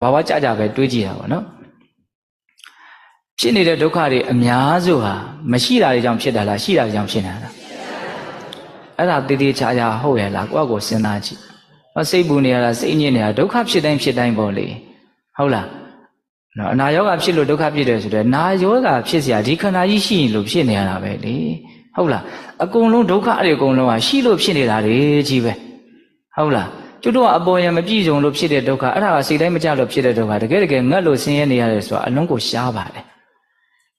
ဘာဝကြကြပဲတွေးကြည့်တာပေါ့နော်ဖြစ်နေတဲ့ဒုက္ခတွေအများစုဟာမရှိတာတွေကြောင့်ဖြစ်တာလားရှိတာတွေကြောင့်ဖြစ်နေတာလားအဲ့ဒါတည်တည်ချာချာဟုတ်ရဲ့လားကိုယ့်အကိုစဉ်းစားကြည့်ဟောစိတ်ပူနေရတာစိတ်ညစ်နေတာဒုက္ခဖြစ်တိုင်းဖြစ်တိုင်းပေါ့လေဟုတ်လားနော်အနာယောဂဖြစ်လို့ဒုက္ခဖြစ်တယ်ဆိုတော့နာယောဂဖြစ်เสียဒီခန္ဓာကြီးရှိရင်လို့ဖြစ်နေရတာပဲလေဟုတ်လားအကုန်လုံးဒုက္ခတွေအကုန်လုံးဟာရှိလို့ဖြစ်နေတာတွေကြီးပဲဟုတ်လား ကျွတ်တော့အပေါ်ရမပြည့်စုံလို့ဖြစ်တဲ့ဒုက္ခအဲ့ဒါကစိတ်တိုင်းမကြလို့ဖြစ်တဲ့ဒုက္ခတကယ်တကယ်ငတ်လို့ဆင်းရဲနေရတယ်ဆိုတာအလုံးကိုရှားပါတယ်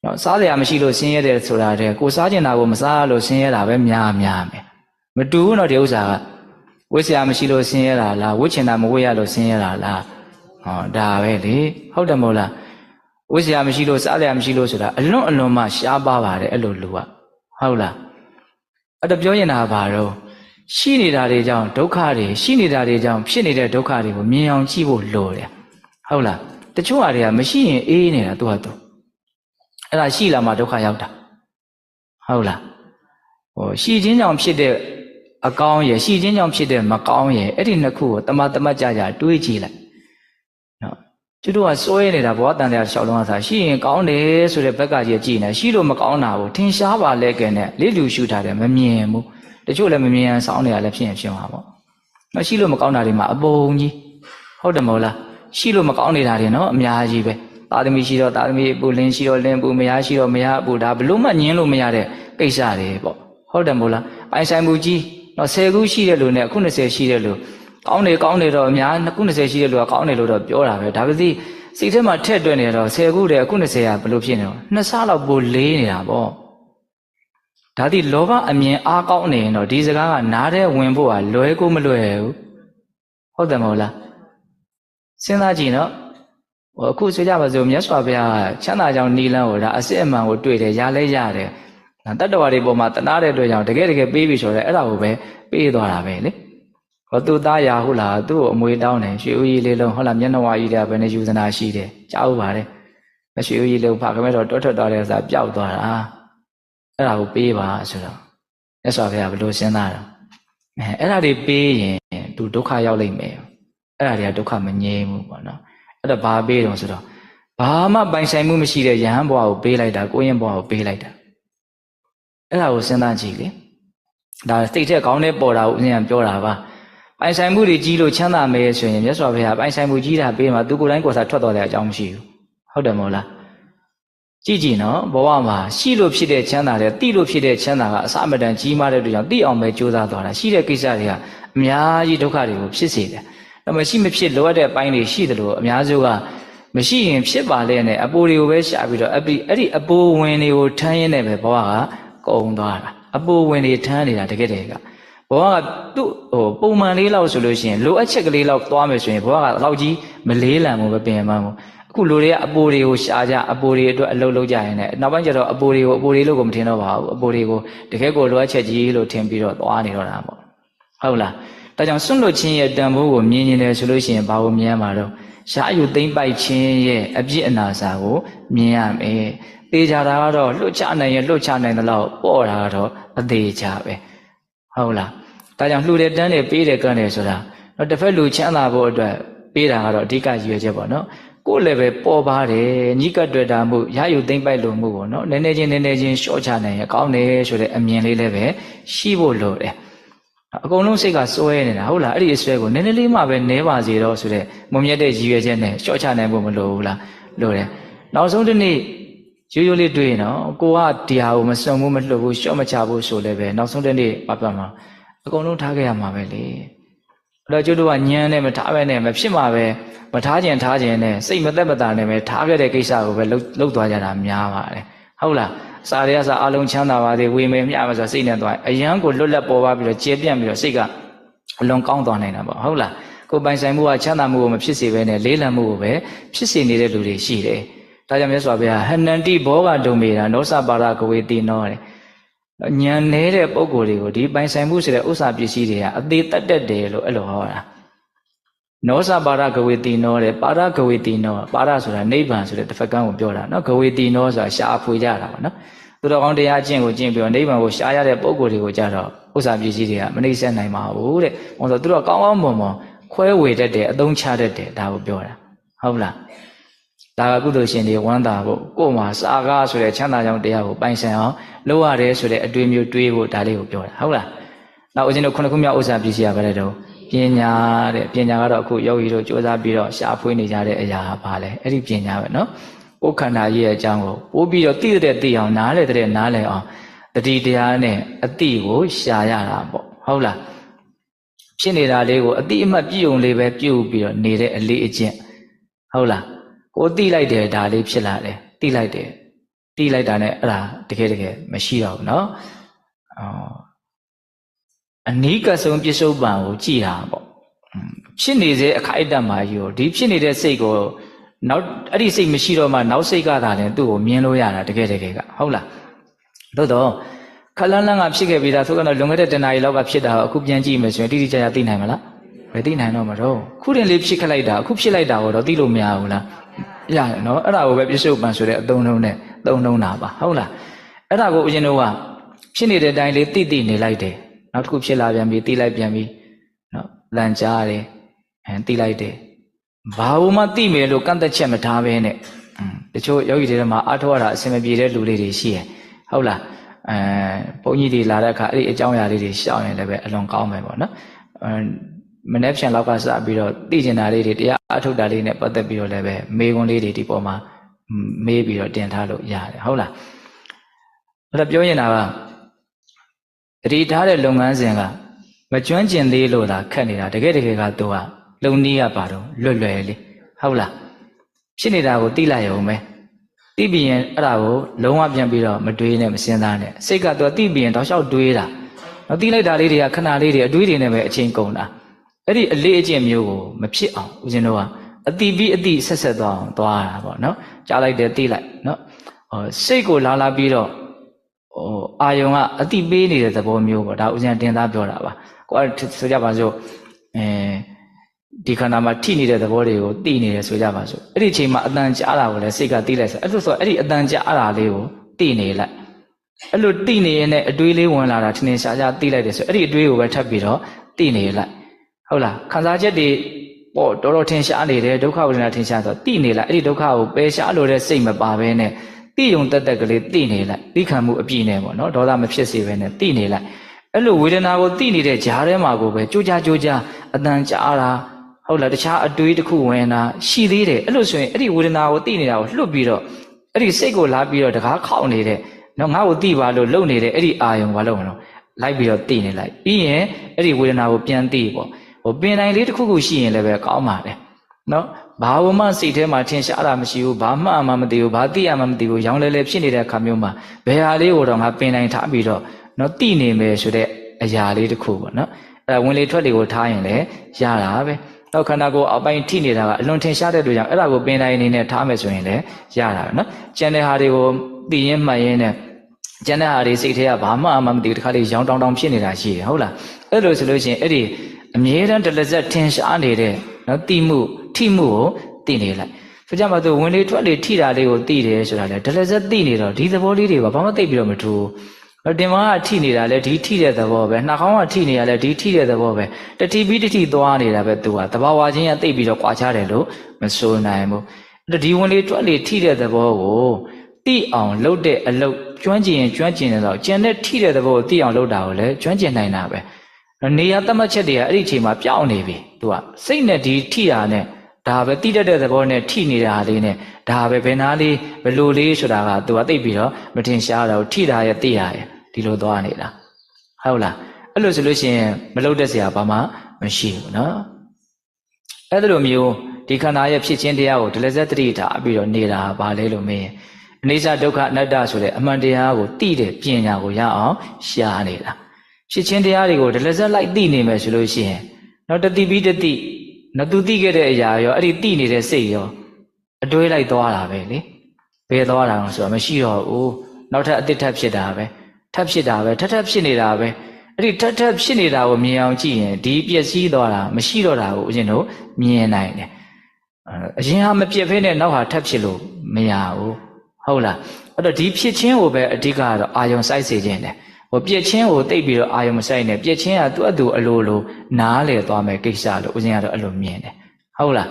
နော်စားစရာမရှိလို့ဆင်းရဲတယ်ဆိုတာတည်းကိုစားကျင်တာကိုမစားလို့ဆင်းရဲတာပဲများများမယ်မတူဘူးနော်ဒီဥစ္စာကဝိစရာမရှိလို့ဆင်းရဲတာလားဝိချင်တာမဝိရလို့ဆင်းရဲတာလားဟောဒါပဲလေဟုတ်တယ်မဟုတ်လားဝိစရာမရှိလို့စားစရာမရှိလို့ဆိုတာအလွန်အလွန်မှရှားပါပါတယ်အဲ့လိုလူကဟုတ်လားအဲ့တော့ပြောရင်တာဘာတော့ ရှိနေတာတွေကြောင့်ဒုက္ခတွေရှိနေတာတွေကြောင့်ဖြစ်နေတဲ့ဒုက္ခတွေကိုမြင်အောင်ကြည့်ဖို့လိုတယ်ဟုတ်လားတချို့ဟာတွေကမရှိရင်အေးနေတာသူ့ဟာသူအဲ့ဒါရှိလာမှဒုက္ခရောက်တာဟုတ်လားဟိုရှိခြင်းကြောင့်ဖြစ်တဲ့အကောင်းရယ်ရှိခြင်းကြောင့်ဖြစ်တဲ့မကောင်းရယ်အဲ့ဒီနှစ်ခုကိုတမတမကြကြတွေးကြည့်လိုက်နော်သူတို့ကစွဲနေတာဘောတန်တရားလျှောက်လုံးအစားရှိရင်ကောင်းတယ်ဆိုတဲ့ဘက်ကကြီးကြည့်နေရှိလို့မကောင်းတာကိုထင်ရှားပါလဲကဲနဲ့လေးလူရှုထားတယ်မမြင်ဘူးတ ချို့လည်းမမြင်အောင်စောင်းနေတာလည်းဖြစ်ရင်ဖြစ်မှာပေါ့မရှိလို့မကောင်းတာတွေမှာအပုံကြီးဟုတ်တယ်မဟုတ်လားရှိလို့မကောင်းနေတာတွေနော်အများကြီးပဲသာသမီရှိတော့သာသမီအပူလင်းရှိတော့လင်းပူမယားရှိတော့မယားအပူဒါဘလို့မှညင်းလို့မရတဲ့ကိစ္စတွေပေါ့ဟုတ်တယ်မဟုတ်လားပိုင်ဆိုင်မှုကြီးတော့10ခုရှိတဲ့လူနဲ့အခု20ရှိတဲ့လူကောင်းတယ်ကောင်းတယ်တော့အများအခု20ရှိတဲ့လူကကောင်းတယ်လို့တော့ပြောတာပဲဒါပေမဲ့စိတ်ထဲမှာထက်တွက်နေတော့10ခုတည်းအခု20ကဘလို့ဖြစ်နေတော့နှစ်ဆလောက်ပိုလေးနေတာပေါ့ ဒါသည်လောဘအမြင်အားကောင်းနေရင်တော့ဒီစကားကနားထဲဝင်ဖို့ကလွယ်ကိုမလွယ်ဘူးဟုတ်တယ်မဟုတ်လားစဉ်းစားကြည့်နော်ဟိုအခုဆိုကြပါစို့မြတ်စွာဘုရားချမ်းသာကြောင်နီလန်းကိုဒါအစစ်အမှန်ကိုတွေ့တယ်ရလဲရတယ်တတ္တဝါတွေပေါ်မှာတနာတဲ့အတွက်ကြောင့်တကယ်တကယ်ပေးပြီဆိုတော့အဲ့ဒါကိုပဲပေးသွားတာပဲလေဟောသူသားရာဟုတ်လားသူ့ကိုအမွေတောင်းတယ်ရွှေဦးကြီးလေးလုံးဟုတ်လားမျက်နှာဝါကြီးတဲ့ဘယ်နဲ့ယူဇနာရှိတယ်ကြားဥပါတယ်ရွှေဦးကြီးလုံးဖခင်တော့တွတ်ထွက်သွားတဲ့စားပျောက်သွားတာ အဲ့ဒါကိုပေးပါဆိုတော့မြတ်စွာဘုရားဘယ်လိုစဉ်းစားတော့အဲအဲ့ဒါတွေပေးရင်သူဒုက္ခရောက်လိမ့်မယ်အဲ့ဒါတွေကဒုက္ခမငြိမ်းဘူးပေါ့နော်အဲ့တော့ဘာပေးတော့ဆိုတော့ဘာမှပိုင်ဆိုင်မှုမရှိတဲ့ယဟန်ဘဝကိုပေးလိုက်တာကိုရင်ဘဝကိုပေးလိုက်တာအဲ့ဒါကိုစဉ်းစားကြည့်လေဒါစိတ်ထက်ကောင်းတဲ့ပေါ်တာကိုအရင်ပြောတာပါပိုင်ဆိုင်မှုတွေကြီးလို့ချမ်းသာမယ်ဆိုရင်မြတ်စွာဘုရားပိုင်ဆိုင်မှုကြီးတာပေးမှာသူကိုယ်တိုင်ကိုယ်စားထွက်တော်တဲ့အကြောင်းမရှိဘူးဟုတ်တယ်မဟုတ်လား ကြည့်ကြည့်နော်ဘဝမှာရှိလို့ဖြစ်တဲ့ချမ်းသာတဲ့တိလို့ဖြစ်တဲ့ချမ်းသာကအစမတန်ကြီးမားတဲ့အတွက်ကြောင့်တိအောင်ပဲကြိုးစားသွားတာရှိတဲ့ကိစ္စတွေကအများကြီးဒုက္ခတွေကိုဖြစ်စေတယ်ဒါမှရှိမဖြစ်လိုအပ်တဲ့အပိုင်းတွေရှိတယ်လို့အများစုကမရှိရင်ဖြစ်ပါလေနဲ့အပိုးတွေကိုပဲရှာပြီးတော့အဲ့ဒီအဲ့ဒီအပိုးဝင်တွေကိုထမ်းရင်းနေပဲဘဝကကုံသွားတာအပိုးဝင်တွေထမ်းနေတာတကယ်တည်းကဘဝကသူ့ဟိုပုံမှန်လေးလောက်ဆိုလို့ရှိရင်လိုအပ်ချက်ကလေးလောက်သွားမယ်ဆိုရင်ဘဝကတော့ကြီးမလေးလံဘူးပဲပင်ပန်းဘူး အခုလူတွေကအပိုးတွေကိုရှာကြအပိုးတွေအတွက်အလုပ်လုပ်ကြရင်လည်းနောက်ပိုင်းကျတော့အပိုးတွေကိုအပိုးတွေလို့ကိုမထင်တော့ပါဘူးအပိုးတွေကိုတကယ်ကိုလိုအပ်ချက်ကြီးလို့ထင်ပြီးတော့သွားနေတော့တာပေါ့ဟုတ်လားဒါကြောင့်စွန့်လွတ်ခြင်းရဲ့တန်ဖိုးကိုမြင်နေတယ်ဆိုလို့ရှိရင်ဘာကိုမြင်ရမှာတော့ရှားအယူသိမ့်ပိုက်ခြင်းရဲ့အပြစ်အနာစာကိုမြင်ရမယ်။သေးကြတာကတော့လွတ်ချနိုင်ရင်လွတ်ချနိုင်တဲ့လောက်ပေါ့တာကတော့အသေးချပဲ။ဟုတ်လား။ဒါကြောင့်လှူတဲ့တန်းတွေပေးတယ်ကန့်တယ်ဆိုတာတော့တစ်ဖက်လူချမ်းသာဖို့အတွက်ပေးတာကတော့အဓိကရည်ရွယ်ချက်ပေါ့နော်။ ကိုယ်လည်းပဲပေါ်ပါတယ်ညိကတွေ့တာမှုရယူသိမ့်ပိုက်လို့မှုပေါ့နော်။နည်းနည်းချင်းနည်းနည်းချင်းရှော့ချနိုင်ရင်ကောင်းတယ်ဆိုတဲ့အမြင်လေးလည်းပဲရှိဖို့လိုတယ်။အကုန်လုံးစိတ်ကစွဲနေတာဟုတ်လားအဲ့ဒီအစွဲကိုနည်းနည်းလေးမှပဲနဲပါစေတော့ဆိုတဲ့မုံမြတ်တဲ့ရည်ရွယ်ချက်နဲ့ရှော့ချနိုင်ဖို့မလိုဘူးလားလိုတယ်နောက်ဆုံးတစ်နေ့ရိုးရိုးလေးတွေ့နော်ကိုကဒီဟာကိုမစုံဘူးမလှုပ်ဘူးရှော့မချဘူးဆိုလည်းပဲနောက်ဆုံးတစ်နေ့ပတ်ပတ်မှာအကုန်လုံးထားခဲ့ရမှာပဲလေအဲ့ တော့ကျွတ်တို့ကညံနဲ့မထားပဲနဲ့မဖြစ်မှာပဲမထားခြင်းထားခြင်းနဲ့စိတ်မသက်မသာနဲ့ပဲထားခဲ့တဲ့ကိစ္စကိုပဲလှုပ်လှုပ်သွားကြတာများပါတယ်ဟုတ်လားစားရရစားအလုံးချမ်းသာပါသေးဝေမယ်မျှမှာဆိုစိတ်နဲ့သွားအယံကိုလွတ်လပ်ပေါ်ပါပြီးတော့ကျေပြန့်ပြီးတော့စိတ်ကအလွန်ကောင်းသွားနိုင်တာပေါ့ဟုတ်လားကိုပိုင်ဆိုင်မှုကချမ်းသာမှုကိုမဖြစ်စေဘဲနဲ့လေးလံမှုကိုပဲဖြစ်စေနေတဲ့လူတွေရှိတယ်ဒါကြောင့်မြတ်စွာဘုရားဟနန္တိဘောဂဒုံမေတာနောစပါရကဝေတိနောတဲ့ ညံနေတဲ့ပုံကိုယ်တွေကိုဒီပိုင်ဆိုင်မှုဆိုတဲ့ဥစ္စာပစ္စည်းတွေကအသေးတက်တက်တယ်လို့အဲ့လိုဟောတာနောစပါရဂဝေတိနောတဲ့ပါရဂဝေတိနောပါရဆိုတာနိဗ္ဗာန်ဆိုတဲ့တစ်ဖက်ကန်းကိုပြောတာနော်ဂဝေတိနောဆိုတာရှားဖွေကြတာပေါ့နော်သူတော်ကောင်းတရားကျင့်ကိုကျင့်ပြီးတော့နိဗ္ဗာန်ကိုရှားရတဲ့ပုံကိုယ်တွေကိုကြတော့ဥစ္စာပစ္စည်းတွေကမနှိမ့်ဆက်နိုင်ပါဘူးတဲ့။ဟောဆိုသူတို့ကောင်းကောင်းမွန်မွန်ခွဲဝေတတ်တယ်အသုံးချတတ်တယ်ဒါကိုပြောတာဟုတ်လား ဒါကကုသိုလ်ရှင်တွေဝမ်းသာဖို့ကိုယ်မှာစာကားဆိုတဲ့ချမ်းသာကြောင်းတရားကိုပိုင်ဆိုင်အောင်လုပ်ရတယ်ဆိုတဲ့အတွေ့အမျိုးတွေးဖို့ဒါလေးကိုပြောတာဟုတ်လားနောက်ဦးဇင်းတို့ခုနှစ်ခုမြောက်ဥစ္စာပစ္စည်းရပါလေတော့ပညာတဲ့ပညာကတော့အခုယောဂီတို့စ조사ပြီးတော့ရှားဖွေးနေကြတဲ့အရာပါလေအဲ့ဒီပညာပဲနော်ကိုယ်ခန္ဓာကြီးရဲ့အကြောင်းကိုပို့ပြီးတော့သိတဲ့သိအောင်နားလေတဲ့နားလေအောင်တတိတရားနဲ့အတိကိုရှာရတာပေါ့ဟုတ်လားဖြစ်နေတာလေးကိုအတိအမှတ်ပြုံလေးပဲပြုတ်ပြီးတော့နေတဲ့အလေးအကျင့်ဟုတ်လား ကိုတိလိုက်တယ်ဒါလေးဖြစ်လာတယ်တိလိုက်တယ်တိလိုက်တာနဲ့အဲ့ဒါတကယ်တကယ်မရှိတော့ဘူးเนาะအော်အနိကဆုံးပြစ္ဆုတ်ပံကိုကြည်တာပေါ့ဖြစ်နေစေအခိုက်အတန့်မှာကြီးကိုဒီဖြစ်နေတဲ့စိတ်ကိုနောက်အဲ့ဒီစိတ်မရှိတော့မှနောက်စိတ်ကသာလည်းသူ့ကိုမြင်လို့ရတာတကယ်တကယ်ကဟုတ်လားသို့တော့ခလန်းလန်းကဖြစ်ခဲ့ပြီးသားဆိုတော့လွန်ခဲ့တဲ့တဏှာကြီးလောက်ကဖြစ်တာအခုပြန်ကြည့်မယ်ဆိုရင်တိတိကျကျသိနိုင်မလားမသိနိုင်တော့မတော့ခုတင်လေးဖြစ်ခလိုက်တာအခုဖြစ်လိုက်တာကိုတော့သိလို့မရဘူးလား ရတယ်နော်အဲ့ဒါကိုပဲပြစ္ဆုတ်ပံဆိုတဲ့အသုံးလုံးနဲ့သုံးလုံးတာပါဟုတ်လားအဲ့ဒါကိုဦးဇင်းတို့ကဖြစ်နေတဲ့အတိုင်းလေးသိသိနေလိုက်တယ်နောက်တစ်ခုဖြစ်လာပြန်ပြီသိလိုက်ပြန်ပြီနော်လန့်ကြားတယ်အဲသိလိုက်တယ်ဘာလို့မှသိမယ်လို့ကန့်သက်ချက်မထားဘဲနဲ့တချို့ယောဂီတွေထဲမှာအထောက်အတာအဆင်မပြေတဲ့လူလေးတွေရှိရဲ့ဟုတ်လားအဲဘုန်းကြီးတွေလာတဲ့အခါအဲ့ဒီအကြောင်းအရာလေးတွေရှောင်ရင်လည်းပဲအလွန်ကောင်းမယ်ပေါ့နော်အဲ မနေ့ဖြန်လောက်ကစပြီးတော့သိကျင်တာလေးတွေတရားအထုတ်တာလေးနဲ့ပတ်သက်ပြီးတော့လည်းပဲမေးခွန်းလေးတွေဒီပေါ်မှာမေးပြီးတော့တင်ထားလို့ရတယ်ဟုတ်လားအဲ့ဒါပြောရင်တာကတတိထားတဲ့လုပ်ငန်းစဉ်ကမကျွမ်းကျင်သေးလို့သာခက်နေတာတကယ်တကယ်ကသူကလုံနည်းရပါတော့လွတ်လွယ်လေးဟုတ်လားဖြစ်နေတာကိုသိလိုက်ရုံပဲသိပြီးရင်အဲ့ဒါကိုလုံးဝပြန်ပြီးတော့မတွေးနဲ့မစင်စားနဲ့စိတ်ကသူကသိပြီးရင်တောက်လျှောက်တွေးတာတော့သိလိုက်တာလေးတွေကခဏလေးတွေအတွေးတွေနဲ့ပဲအချိန်ကုန်တာ အဲ့ဒီအလေးအကျင့်မျိုးကိုမဖြစ်အောင်ဦးဇင်းတို့ကအတိပြီးအတိဆက်ဆက်သွားအောင်သွားတာပေါ့နော်ကြားလိုက်တယ်သိလိုက်နော်ဟောစိတ်ကိုလာလာပြီးတော့ဟိုအာယုံကအတိပေးနေတဲ့သဘောမျိုးပေါ့ဒါဦးဇင်းတင်သားပြောတာပါကိုယ်ကဆိုကြပါစို့အဲဒီခန္ဓာမှာထိနေတဲ့သဘောတွေကိုသိနေတယ်ဆိုကြပါစို့အဲ့ဒီအချိန်မှာအတန်ကြားတာကိုလည်းစိတ်ကသိလိုက်ဆိုအဲ့လိုဆိုအဲ့ဒီအတန်ကြားတာလေးကိုသိနေလိုက်အဲ့လိုသိနေရင်လည်းအတွေးလေးဝင်လာတာထင်ထင်ရှားရှားသိလိုက်တယ်ဆိုအဲ့ဒီအတွေးကိုပဲထပ်ပြီးတော့သိနေလိုက် ဟုတ်လားခံစားချက်တွေပေါ့တော်တော်ထင်ရှားနေတယ်ဒုက္ခဝေဒနာထင်ရှားဆိုသိနေလိုက်အဲ့ဒီဒုက္ခကိုပယ်ရှားလို့တဲ့စိတ်မပါဘဲနဲ့သိယုံတက်တက်ကလေးသိနေလိုက်သိခံမှုအပြည့်နဲ့ပေါ့နော်ဒေါသမဖြစ်စေဘဲနဲ့သိနေလိုက်အဲ့လိုဝေဒနာကိုသိနေတဲ့ဂျားထဲမှာကိုပဲကြိုးကြားကြိုးကြားအတန်ကြားတာဟုတ်လားတခြားအတွေးတစ်ခုဝင်တာရှိသေးတယ်အဲ့လိုဆိုရင်အဲ့ဒီဝေဒနာကိုသိနေတာကိုလွတ်ပြီးတော့အဲ့ဒီစိတ်ကိုလာပြီးတော့တကားခောက်နေတဲ့နော်ငါ့ကိုသိပါလို့လုံနေတဲ့အဲ့ဒီအာယုံဘာလို့မလို့လိုက်ပြီးတော့သိနေလိုက်ပြီးရင်အဲ့ဒီဝေဒနာကိုပြန်သိပေါ့ ဟိုပင်တိုင်းလေးတစ်ခုခုရှိရင်လည်းပဲကောင်းပါတယ်နော်ဘာဝမှစိတ်ထဲမှာထင်ရှားတာမရှိဘူးဘာမှအမှမသိဘူးဘာသိရမှမသိဘူးရောင်းလဲလဲဖြစ်နေတဲ့အခါမျိုးမှာဘယ်ဟာလေးကိုတော့ငါပင်တိုင်းထားပြီးတော့နော်သိနေမယ်ဆိုတဲ့အရာလေးတစ်ခုပေါ့နော်အဲ့ဒါဝင်လေထွက်လေကိုထားရင်လည်းရတာပဲတော့ခန္ဓာကိုယ်အောက်ပိုင်းထိနေတာကအလွန်ထင်ရှားတဲ့လူကြောင့်အဲ့ဒါကိုပင်တိုင်းအနေနဲ့ထားမယ်ဆိုရင်လည်းရတာပဲနော်ကျန်တဲ့ဟာတွေကိုသိရင်မှတ်ရင်နဲ့ကျန်တဲ့ဟာတွေစိတ်ထဲကဘာမှအမှမသိဘူးတခါလေးရောင်းတောင်းတောင်းဖြစ်နေတာရှိတယ်ဟုတ်လားအဲ့လိုဆိုလို့ရှိရင်အဲ့ဒီ အမြဲတမ်းတလက်ဆက်ထင်ရှားနေတဲ့နော်တိမှုထိမှုကိုသိနေလိုက်ဆိုကြမှာသူဝင်လေထွက်လေထိတာလေးကိုသိတယ်ဆိုတာလေဒလက်ဆက်သိနေတော့ဒီသဘောလေးတွေကဘာမှသိပြီးတော့မထူဘူးတင်မကထိနေတာလေဒီထိတဲ့သဘောပဲနှာခေါင်းကထိနေရလေဒီထိတဲ့သဘောပဲတတိပြီးတတိသွားနေတာပဲသူကတဘာဝချင်းကသိပြီးတော့ကြွာချတယ်လို့မဆိုနိုင်ဘူးအဲ့ဒီဝင်လေတွက်လေထိတဲ့သဘောကိုသိအောင်လုပ်တဲ့အလုပ်ကျွမ်းကျင်ရင်ကျွမ်းကျင်တယ်တော့ကျန်တဲ့ထိတဲ့သဘောကိုသိအောင်လုပ်တာကိုလည်းကျွမ်းကျင်နိုင်တာပဲ နေရာသတ်မှတ်ချက်တွေကအဲ့ဒီအချိန်မှာပြောင်းနေပြီသူကစိတ်နဲ့ဒီထိတာနဲ့ဒါပဲတိတတ်တဲ့သဘောနဲ့ထိနေတာလေးနဲ့ဒါပဲဘယ်နာလေးဘလို့လေးဆိုတာကသူကသိပြီးတော့မတင်ရှားတော့ထိတာရဲ့သိရတယ်ဒီလိုသွားနေတာဟုတ်လားအဲ့လိုဆိုလို့ရှိရင်မလုတ်တဲ့စရာဘာမှမရှိဘူးနော်အဲ့လိုမျိုးဒီခန္ဓာရဲ့ဖြစ်ခြင်းတရားကိုဒလဇက်တတိထားပြီးတော့နေတာဘာလဲလို့မင်းအနိစ္စဒုက္ခအနတ္တဆိုတဲ့အမှန်တရားကိုသိတဲ့ပညာကိုရအောင်ရှားနေတာ ဖြစ်ခြင်းတရားတွေကိုဒလဇက်လိုက်သိနေမယ်ဆိုလို့ရှိရင်တော့တတိပြီးတတိနသူသိခဲ့တဲ့အရာရောအဲ့ဒီသိနေတဲ့စိတ်ရောအတွေးလိုက်သွားတာပဲလေဘယ်သွားတာလဲဆိုတော့မရှိတော့ဘူးနောက်ထပ်အတိတ်ထပ်ဖြစ်တာပဲထပ်ဖြစ်တာပဲထပ်ထပ်ဖြစ်နေတာပဲအဲ့ဒီထပ်ထပ်ဖြစ်နေတာကိုမြင်အောင်ကြည့်ရင်ဒီပျက်စီးသွားတာမရှိတော့တာကိုဦးဇင်းတို့မြင်နိုင်တယ်အရင်ဟာမပြက်ဖဲနဲ့နောက်ဟာထပ်ဖြစ်လို့မရဘူးဟုတ်လားအဲ့တော့ဒီဖြစ်ချင်းကိုပဲအဓိကကတော့အာယုံစိုက်စေခြင်းတယ် ဟိုပြက်ချင်းကိုတိတ်ပြီးတော့အာယုံမဆိုင်နဲ့ပြက်ချင်းကသူ့အတူအလိုလိုနားလေသွားမယ်ကိစ္စလို့ဦးဇင်းကတော့အဲ့လိုမြင်တယ်ဟုတ်လား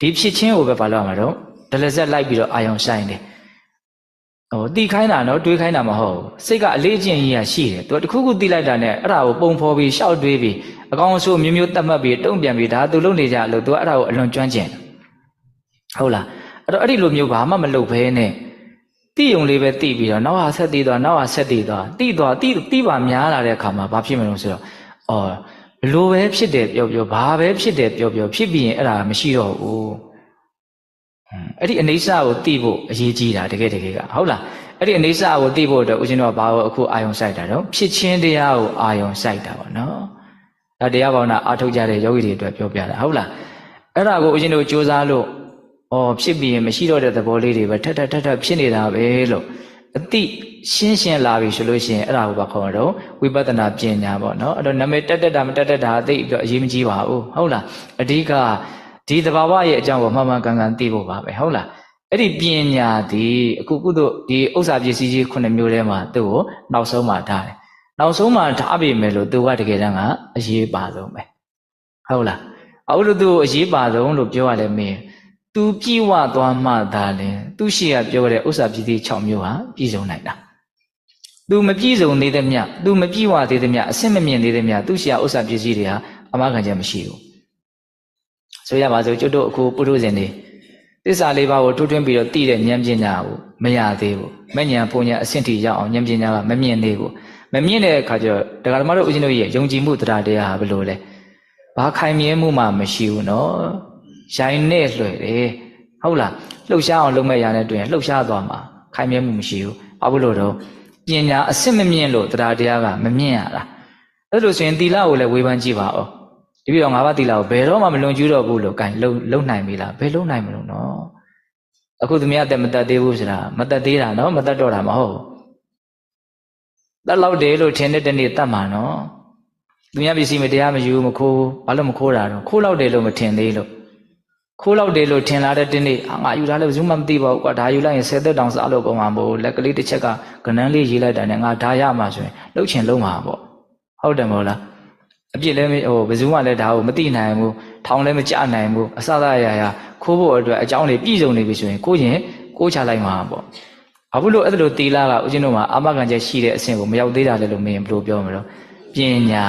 ဒီဖြစ်ချင်းကိုပဲဘာလို့ရမှာတော့ဒလဇက်လိုက်ပြီးတော့အာယုံဆိုင်တယ်ဟိုတီခိုင်းတာနော်တွေးခိုင်းတာမဟုတ်ဘူးစိတ်ကအလေးအကျင့်ကြီးရရှိတယ်သူကတခုခုတီလိုက်တာနဲ့အဲ့ဒါကိုပုံဖော်ပြီးရှောက်တွေးပြီးအကောင်အဆိုးမျိုးမျိုးတတ်မှတ်ပြီးတုံ့ပြန်ပြီးဒါသူလုံနေကြလို့သူကအဲ့ဒါကိုအလွန်ကျွမ်းကျင်တယ်ဟုတ်လားအဲ့တော့အဲ့ဒီလိုမျိုးဘာမှမလုပ်ဘဲနဲ့ တိယုံလေးပဲတိပြီးတော့နောက်ဟာဆက်တည်သွားနောက်ဟာဆက်တည်သွားတိသွားတိတိပါများလာတဲ့အခါမှာဘာဖြစ်မလို့ဆိုတော့အော်ဘလို့ပဲဖြစ်တယ်ပြောပြောဘာပဲဖြစ်တယ်ပြောပြောဖြစ်ပြီးရင်အဲ့ဒါမရှိတော့ဘူးအဲ့ဒီအနေဆာကိုတိဖို့အရေးကြီးတာတကယ်တကယ်ကဟုတ်လားအဲ့ဒီအနေဆာကိုတိဖို့အတွက်ဦးဇင်းတို့ကဘာကိုအခုအာယုံစိုက်တာတော့ဖြစ်ချင်းတရားကိုအာယုံစိုက်တာပေါ့နော်ဒါတရားဘာဝနာအာထုတ်ကြတဲ့ယောဂီတွေအတွက်ပြောပြတာဟုတ်လားအဲ့ဒါကိုဦးဇင်းတို့စူးစမ်းလို့ ဩဖြစ်ပြီးရင်မရှိတော့တဲ့သဘောလေးတွေပဲထက်ထက်ထက်ထက်ဖြစ်နေတာပဲလို့အတိရှင်းရှင်းလာပြီဆိုလို့ရှိရင်အဲ့ဒါကိုဘာခေါ်တော့ဝိပဿနာပညာပေါ့နော်အဲ့တော့နာမည်တက်တက်တာမတက်တက်တာအသိအရေးမကြီးပါဘူးဟုတ်လားအဓိကဒီသဘာဝရဲ့အကြောင်းကိုမှန်မှန်ကန်ကန်သိဖို့ပါပဲဟုတ်လားအဲ့ဒီပညာဒီအခုကုသိုလ်ဒီဥစ္စာပစ္စည်းကြီးခုနှစ်မျိုးထဲမှာသူ့ကိုနောက်ဆုံးမှထားတယ်နောက်ဆုံးမှထားပြီမယ်လို့သူကတကယ်တမ်းကအရေးပါဆုံးပဲဟုတ်လားအခုလို့သူ့ကိုအရေးပါဆုံးလို့ပြောရလဲမင်း သူပြည့်ဝသွားမှသာလဲသူရှိရပြောတဲ့ဥစ္စာပစ္စည်း6မျိုးဟာပြည့်စုံနိုင်တာသူမပြည့်စုံသေးတဲ့မြတ်သူမပြည့်ဝသေးတဲ့မြတ်အဆင့်မမြင့်သေးတဲ့မြတ်သူရှိရဥစ္စာပစ္စည်းတွေဟာအမခံချက်မရှိဘူးဆိုရပါစို့ကျွတ်တို့အခုပုထုဇဉ်တွေသစ္စာလေးပါးကိုထွထွင်းပြီးတော့တည်တဲ့ဉာဏ်ပညာကိုမရသေးဘူးမဲ့ဉာဏ်ပုံဉာဏ်အဆင့်ထိရောက်အောင်ဉာဏ်ပညာကမမြင့်သေးဘူးမမြင့်တဲ့အခါကျတော့တရားဓမ္မတို့ဦးဇင်းတို့ရဲ့ယုံကြည်မှုတရားတရားဟာဘယ်လိုလဲဘာခိုင်မြဲမှုမှမရှိဘူးနော် ရိုင်းနဲ့လွယ်တယ်ဟုတ်လားလှုပ်ရှားအောင်လုပ်မဲ့ရတဲ့တွင်လှုပ်ရှားသွားမှာခိုင်မြဲမှုမရှိဘူးဘာဖြစ်လို့တော့ပညာအစစ်မမြင့်လို့တရားတရားကမမြင့်ရတာအဲ့လိုဆိုရင်သီလကိုလည်းဝေဖန်ကြည့်ပါဦးဒီပြီးတော့ငါးပါးသီလကိုဘယ်တော့မှမလွန်ကျူးတော့ဘူးလို့ gain လုံလုံနိုင်ပြီလားဘယ်လုံနိုင်မလို့နော်အခုသမီးအသက်မတက်သေးဘူးဆိုတာမတက်သေးတာနော်မတက်တော့တာမဟုတ်တက်လောက်တယ်လို့ထင်တဲ့တနေ့တတ်မှာနော်သူများပစ္စည်းမတရားမယူမခိုးဘာလို့မခိုးတာတော့ခိုးလောက်တယ်လို့မထင်သေးလို့ ခိုးလောက်တယ်လို့ထင်လာတဲ့တင်းနေ့အာငါယူလာလို့ဘယ်သူမှမသိပါဘူးကွာဒါယူလိုက်ရင်ဆယ်သက်တောင်စားလို့ပုံမှာမို့လက်ကလေးတစ်ချက်ကကနန်းလေးရေးလိုက်တာနဲ့ငါဒါရမှာဆိုရင်လှုပ်ချင်လုံးမှာပေါ့ဟုတ်တယ်မဟုတ်လားအပြစ်လည်းဟိုဘယ်သူမှလည်းဒါကိုမသိနိုင်ဘူးထောင်လည်းမကြနိုင်ဘူးအစသာရရခိုးဖို့အတွက်အကြောင်းတွေပြည့်စုံနေပြီဆိုရင်ကိုရင်ကိုချလိုက်မှာပေါ့ဘာဖြစ်လို့အဲ့လိုတီလာကဦးဇင်းတို့မှာအာမခံချက်ရှိတဲ့အဆင့်ကိုမရောက်သေးတာလဲလို့မင်းဘယ်လိုပြောမလို့ပညာ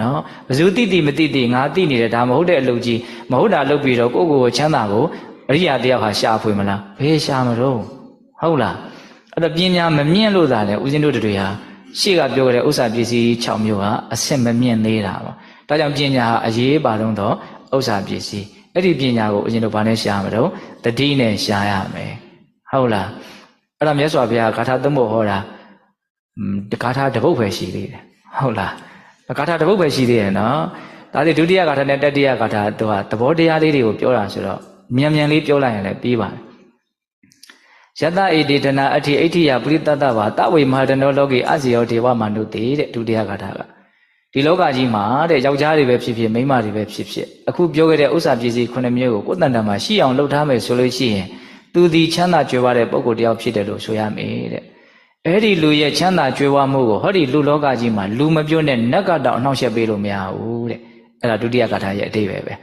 နော်ဘယ်သူတိတိမတိတိငါတိနေတယ်ဒါမဟုတ်တဲ့အလုပ်ကြီးမဟုတ်တာလုပ်ပြီးတော့ကိုယ့်ကိုယ်ကိုချမ်းသာကိုအရိယာတယောက်ဟာရှာဖွေမလားဘယ်ရှာမလို့ဟုတ်လားအဲ့တော့ပညာမမြင့်လို့သာလဲဦးဇင်းတို့တွေဟာရှေ့ကပြောခဲ့တဲ့ဥစ္စာပစ္စည်း6မျိုးဟာအဆင့်မမြင့်သေးတာပေါ့ဒါကြောင့်ပညာဟာအရေးပါတော့တော့ဥစ္စာပစ္စည်းအဲ့ဒီပညာကိုဦးဇင်းတို့ဘာနဲ့ရှာမလို့တတိနဲ့ရှာရမယ်ဟုတ်လားအဲ့ဒါမြတ်စွာဘုရားဂါထာသုံးဖို့ဟောတာဂါထာတပုတ်ပဲရှိသေးတယ်ဟုတ်လား ဂါထာတပုတ်ပဲရှိသေးတယ်နော်ဒါဒီဒုတိယဂါထာနဲ့တတိယဂါထာသူကသဘောတရားလေးတွေကိုပြောတာဆိုတော့မြန်မြန်လေးပြောလိုက်ရင်လည်းပြီးပါတယ်ယတဣတိတနာအဋ္ဌိအဋ္ဌိယပရိတတ္တဘာတဝိမဟာတနောလောကေအစီယောဒေဝမနုတေတဲ့ဒုတိယဂါထာကဒီလောကကြီးမှာတဲ့ယောက်ျားတွေပဲဖြစ်ဖြစ်မိန်းမတွေပဲဖြစ်ဖြစ်အခုပြောခဲ့တဲ့ဥစ္စာပစ္စည်းခုနှစ်မျိုးကိုကိုယ်တန်တန်မှာရှိအောင်လုပ်ထားမယ်ဆိုလို့ရှိရင်သူဒီချမ်းသာကြွယ်ဝတဲ့ပုဂ္ဂိုလ်တယောက်ဖြစ်တယ်လို့ဆိုရမယ်တဲ့ အဲ့ဒီလူရဲ့ချမ်းသာကြွယ်ဝမှုကိုဟောဒီလူလောကကြီးမှာလူမပြုတ်နဲ့နတ်ကတော့အနှောင့်ယှက်ပေးလို့မရဘူးတဲ့အဲ့ဒါဒုတိယဂါထာရဲ့အတိပဲပဲ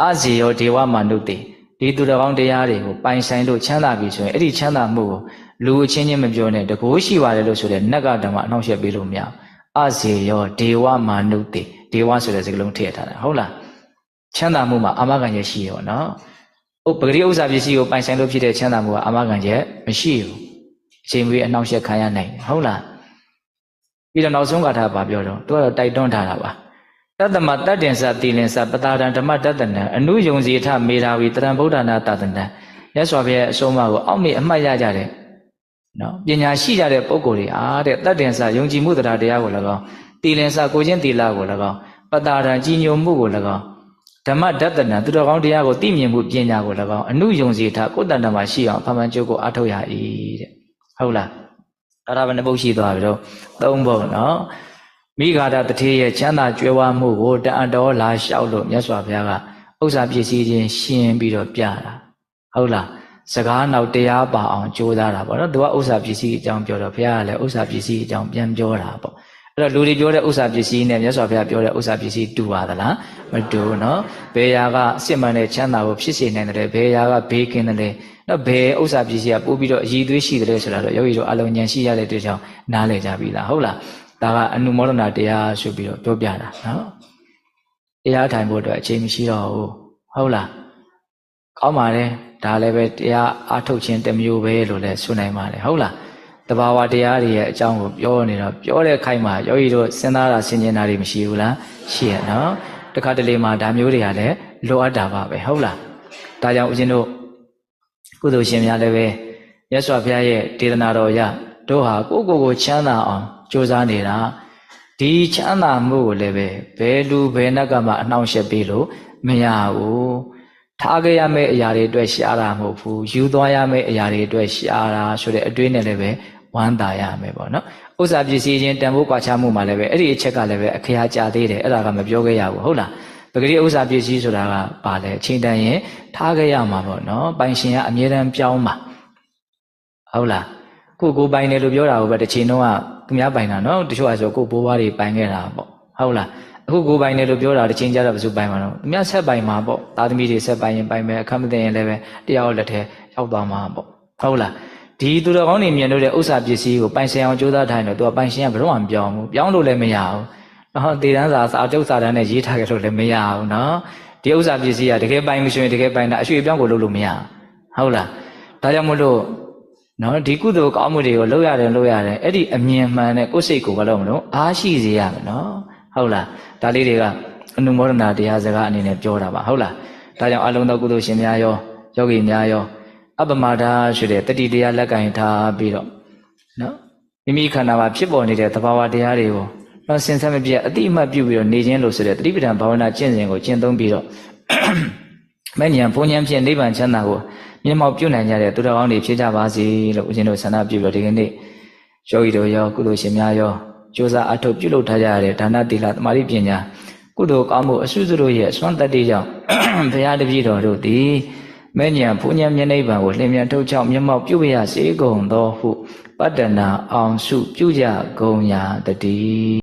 အာဇီယောဒေဝမနုတေဒီသူတော်ကောင်းတရားတွေကိုပိုင်ဆိုင်လို့ချမ်းသာပြီဆိုရင်အဲ့ဒီချမ်းသာမှုကိုလူအချင်းချင်းမပြောနဲ့တကိုးရှိပါတယ်လို့ဆိုတဲ့နတ်ကဓမ္မအနှောင့်ယှက်ပေးလို့မရအဇေယောဒေဝမာနုတေဒေဝဆိုတဲ့စကားလုံးထည့်ထားတာဟုတ်လားချမ်းသာမှုမှာအာမခံချက်ရှိရောနော်ဥပဂရိဥစ္စာပစ္စည်းကိုပိုင်ဆိုင်လို့ဖြစ်တဲ့ချမ်းသာမှုကအာမခံချက်မရှိဘူး အချိန်မွေးအနှောင့်ယှက်ခံရနိုင်တယ်ဟုတ်လားပြီးတော့နောက်ဆုံးကထာပါပြောတော့သူကတော့တိုက်တွန်းထားတာပါတတ္တမတတ္တင်္စတိလင်္စပတာဒံဓမ္မတတ္တနံအနုယုံစီထမေရာဝီတရံဗုဒ္ဓနာတတနံမြတ်စွာဘုရားအဆုံးအမကိုအောက်မေ့အမှတ်ရကြတယ်နော်ပညာရှိကြတဲ့ပုဂ္ဂိုလ်တွေအားတဲ့တတ္တင်္စယုံကြည်မှုတရားတရားကို၎င်းတိလင်္စကိုချင်းတိလကို၎င်းပတာဒံကြီးညိုမှုကို၎င်းဓမ္မတတ္တနံသူတော်ကောင်းတရားကိုသိမြင်မှုပညာကို၎င်းအနုယုံစီထကိုယ်တဏ္ဍမှာရှိအောင်ဖမှန်ကျုပ်ကိုအားထုတ်ရ၏တဲ့ ဟုတ်လားအဲ့ဒါပဲနှစ်ပုတ်ရှိသွားပြီတော့သုံးပုတ်နော်မိဂါဒတထေးရဲ့ချမ်းသာကြွယ်ဝမှုကိုတန်တော်လာလျှောက်လို့မြတ်စွာဘုရားကဥစ္စာပစ္စည်းချင်းရှင်ပြီးတော့ပြတာဟုတ်လားစကားနောက်တရားပါအောင်ကြိုးစားတာပေါ့နော်သူကဥစ္စာပစ္စည်းအကြောင်းပြောတော့ဘုရားကလည်းဥစ္စာပစ္စည်းအကြောင်းပြန်ပြောတာပေါ့အဲ့တော့လူတွေပြောတဲ့ဥစ္စာပစ္စည်းနဲ့မြတ်စွာဘုရားပြောတဲ့ဥစ္စာပစ္စည်းတူပါသလားမတူနော်ဘယ်ရာကအစစ်မှန်တဲ့ချမ်းသာကိုဖြစ်စေနိုင်တယ်ဘယ်ရာကဘေးကင်းတယ် နော်ဘယ်ဥစ္စာပစ္စည်းကပို့ပြီးတော့အည်သွေးရှိတယ်ဆိုတာတော့ယောဂီတို့အလုံးဉာဏ်ရှိရတဲ့အတွက်ကြောင့်နားလည်ကြပြီလားဟုတ်လားဒါကအနုမောဒနာတရားဆိုပြီးတော့ပြောပြတာနော်တရားထိုင်ဖို့အတွက်အချိန်မရှိတော့ဘူးဟုတ်လားကောင်းပါတယ်ဒါလည်းပဲတရားအားထုတ်ခြင်းတစ်မျိုးပဲလို့လည်းဆိုနိုင်ပါတယ်ဟုတ်လားတဘာဝတရားတွေရဲ့အကြောင်းကိုပြောနေတော့ပြောတဲ့ခိုက်မှာယောဂီတို့စဉ်းစားတာဆင်ခြင်တာတွေမရှိဘူးလားရှိရနော်တခါတလေမှာဒါမျိုးတွေကလည်းလိုအပ်တာပါပဲဟုတ်လားဒါကြောင့်ဦးဇင်းတို့ ကုသိုလ်ရှင်များလည်းပဲမြတ်စွာဘုရားရဲ့ဒေသနာတော်အရတို့ဟာကိုယ့်ကိုယ်ကိုချမ်းသာအောင်ကြိုးစားနေတာဒီချမ်းသာမှုကိုလည်းပဲဘယ်လူဘယ်နက်ကမှအနှောင့်အယှက်ပေးလို့မရဘူးထားခဲ့ရမယ့်အရာတွေအတွက်ရှားတာမဟုတ်ဘူးယူသွားရမယ့်အရာတွေအတွက်ရှားတာဆိုတဲ့အတွေးနဲ့လည်းပဲဝမ်းသာရမယ်ပေါ့နော်ဥစ္စာပစ္စည်းချင်းတန်ဖိုးကွာခြားမှုမှာလည်းပဲအဲ့ဒီအချက်ကလည်းပဲအခရာကြသေးတယ်အဲ့ဒါကမပြောခဲ့ရဘူးဟုတ်လား ပဂရိဥစ္စာပစ္စည်းဆိုတာကပါလဲအချိန်တန်ရင်ထားခဲ့ရမှာပေါ့နော်ပိုင်ရှင်ကအမြဲတမ်းပြောင်းပါဟုတ်လားကိုကိုပိုင်တယ်လို့ပြောတာကိုပဲတစ်ချိန်တော့ကသူများပိုင်တာနော်တချို့ကဆိုကိုဘိုးဘွားတွေပိုင်ခဲ့တာပေါ့ဟုတ်လားအခုကိုပိုင်တယ်လို့ပြောတာတစ်ချိန်ကျတော့ဘယ်သူပိုင်မှာတော့သူများဆက်ပိုင်မှာပေါ့သားသမီးတွေဆက်ပိုင်ရင်ပိုင်မယ်အခက်မသိရင်လည်းပဲတရားလက်ထဲရောက်သွားမှာပေါ့ဟုတ်လားဒီသူတော်ကောင်းတွေမြင်လို့တဲ့ဥစ္စာပစ္စည်းကိုပိုင်ဆိုင်အောင်ကြိုးစားထိုင်တော့သူကပိုင်ရှင်ကဘယ်တော့မှမပြောင်းဘူးပြောင်းလို့လည်းမရဘူး နော်တေတန်းစာစာကျုပ်စာတန်းနဲ့ရေးထားကြလို့လည်းမရဘူးနော်ဒီဥစ္စာပစ္စည်းကတကယ်ပိုင်မရှိရင်တကယ်ပိုင်တာအရွှေ့ပြောင်းကိုလုပ်လို့မရဟုတ်လားဒါကြောင့်မို့လို့နော်ဒီကုသိုလ်ကောင်းမှုတွေကိုလုပ်ရတယ်လုပ်ရတယ်အဲ့ဒီအမြင်မှန်တဲ့ကိုယ်စိတ်ကိုဘာလို့မလို့အားရှိစေရမယ်နော်ဟုတ်လားဒါလေးတွေကအနုမောဒနာတရားစကားအနေနဲ့ပြောတာပါဟုတ်လားဒါကြောင့်အလုံးသောကုသိုလ်ရှင်များရောယောဂီများရောအပမဒါဆိုတဲ့တတိတရားလက်ကင်ထားပြီးတော့နော်မိမိခန္ဓာမှာဖြစ်ပေါ်နေတဲ့သဘာဝတရားတွေကို တော့စင်ဆက်မပြတ်အတိအမှတ်ပြုပြီးတော့နေခြင်းလို့ဆိုတဲ့တတိပဌံဘာဝနာကျင့်စဉ်ကိုကျင့်သုံးပြီးတော့မဲ့ဉာဏ်ဘုံဉာဏ်ဖြင့်နိဗ္ဗာန်ချမ်းသာကိုမျက်မှောက်ပြုနိုင်ကြတဲ့သူတော်ကောင်းတွေဖြစ်ကြပါစေလို့ဦးဇင်းတို့ဆန္ဒပြုပြီးတော့ဒီကနေ့ယောဂီတို့ရောကုသိုလ်ရှင်များရောကြိုးစားအထောက်ပြုလုပ်ထားကြရတဲ့ဒါနတိလသမာဓိပညာကုသိုလ်ကောင်းမှုအစွစုတို့ရဲ့အစွမ်းတတ္တိကြောင့်ဘုရားတပည့်တော်တို့သည်မဲ့ညာဘုံညာမျက်နှိပ်ပံကိုလင်းမြန်ထုတ်ချောက်မျက်မှောက်ပြုရစေကုန်သောဟုပတ္တနာအောင်စုပြုကြကုန်ရာတည်း